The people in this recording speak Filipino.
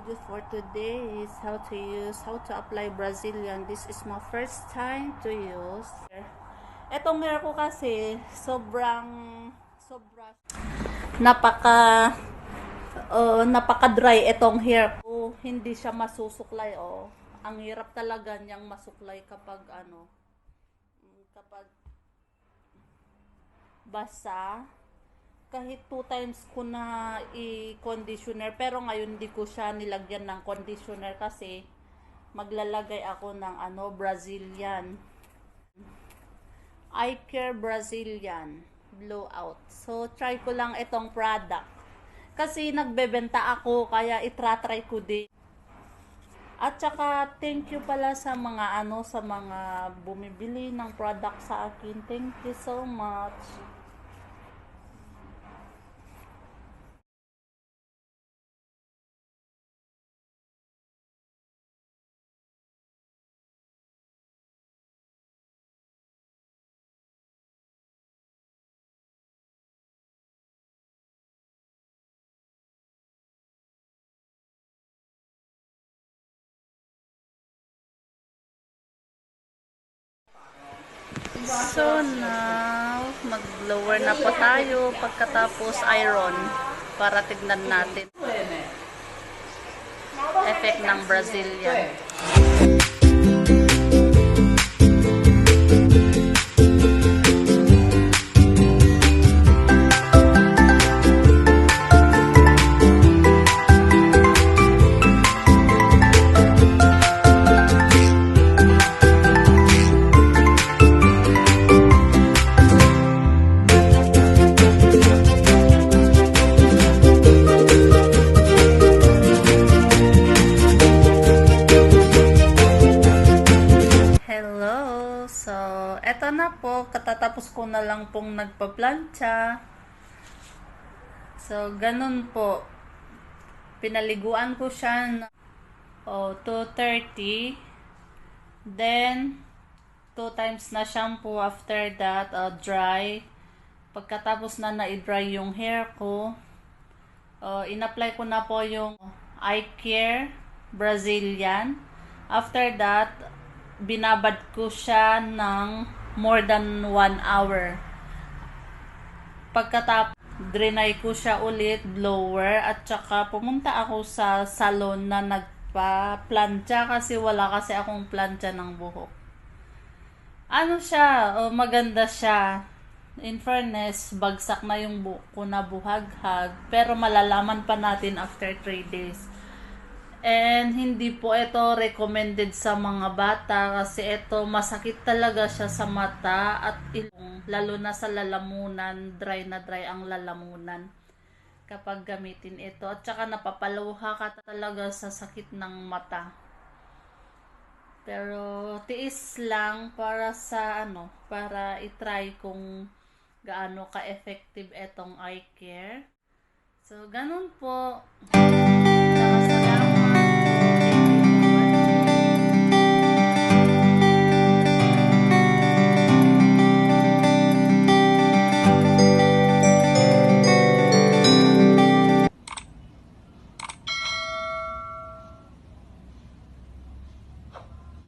Video for today is how to use, how to apply Brazilian. This is my first time to use. Etong hair ko kasi, sobrang, sobrang, napaka, uh, napaka-dry etong hair ko. Hindi siya masusuklay, oh. Ang hirap talaga niyang masuklay kapag ano, kapag basa kahit two times ko na i-conditioner pero ngayon hindi ko siya nilagyan ng conditioner kasi maglalagay ako ng ano Brazilian. Eye care Brazilian blowout. So try ko lang itong product. Kasi nagbebenta ako kaya itratry ko din. At saka thank you pala sa mga ano sa mga bumibili ng product sa akin. Thank you so much So now, mag-lower na po tayo pagkatapos iron para tignan natin effect ng Brazilian. Eto na po. Katatapos ko na lang pong nagpa-plancha. So, ganun po. Pinaliguan ko siya na oh, 2.30. Then, two times na shampoo after that, uh, dry. Pagkatapos na na-dry yung hair ko, uh, in-apply ko na po yung eye care Brazilian. After that, binabad ko siya ng more than one hour. Pagkatapos, drenay ko siya ulit, blower, at saka pumunta ako sa salon na nagpa-plancha kasi wala kasi akong plancha ng buhok. Ano siya, oh, maganda siya. In fairness, bagsak na yung buhok ko na buhaghag, pero malalaman pa natin after 3 days. And hindi po ito recommended sa mga bata kasi ito masakit talaga siya sa mata at ilong, lalo na sa lalamunan, dry na dry ang lalamunan kapag gamitin ito. At saka napapaluha ka talaga sa sakit ng mata. Pero tiis lang para sa ano, para itry kung gaano ka-effective etong eye care. So, ganun po. So,